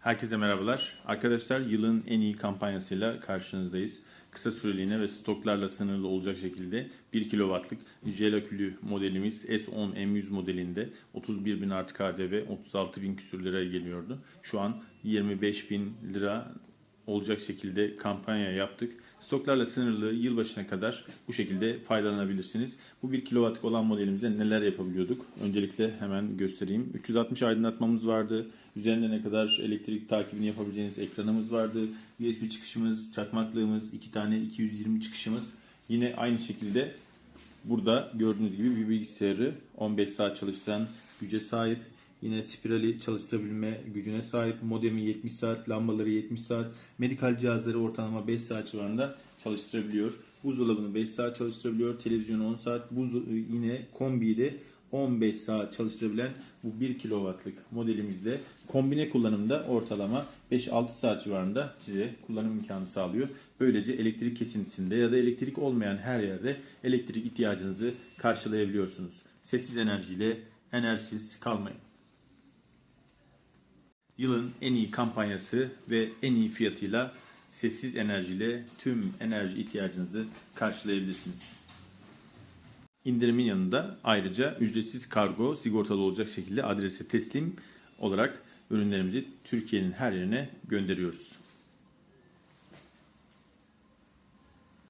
Herkese merhabalar. Arkadaşlar yılın en iyi kampanyasıyla karşınızdayız. Kısa süreliğine ve stoklarla sınırlı olacak şekilde 1 kW'lık jelakülü modelimiz S10 M100 modelinde 31.000 artı KDV 36.000 küsür liraya geliyordu. Şu an 25.000 lira olacak şekilde kampanya yaptık. Stoklarla sınırlı yılbaşına kadar bu şekilde faydalanabilirsiniz. Bu 1 kW'lık olan modelimizde neler yapabiliyorduk? Öncelikle hemen göstereyim. 360 aydınlatmamız vardı. Üzerinde ne kadar elektrik takibini yapabileceğiniz ekranımız vardı. USB çıkışımız, çakmaklığımız, 2 tane 220 çıkışımız. Yine aynı şekilde burada gördüğünüz gibi bir bilgisayarı 15 saat çalıştıran güce sahip. Yine spirali çalıştırabilme gücüne sahip. Modemi 70 saat, lambaları 70 saat. Medikal cihazları ortalama 5 saat civarında çalıştırabiliyor. Buzdolabını 5 saat çalıştırabiliyor. Televizyonu 10 saat. Buz yine kombiyi de 15 saat çalıştırabilen bu 1 kW'lık modelimizde kombine kullanımda ortalama 5-6 saat civarında size kullanım imkanı sağlıyor. Böylece elektrik kesintisinde ya da elektrik olmayan her yerde elektrik ihtiyacınızı karşılayabiliyorsunuz. Sessiz enerjiyle enerjisiz kalmayın. Yılın en iyi kampanyası ve en iyi fiyatıyla sessiz enerjiyle tüm enerji ihtiyacınızı karşılayabilirsiniz. İndirimin yanında ayrıca ücretsiz kargo sigortalı olacak şekilde adrese teslim olarak ürünlerimizi Türkiye'nin her yerine gönderiyoruz.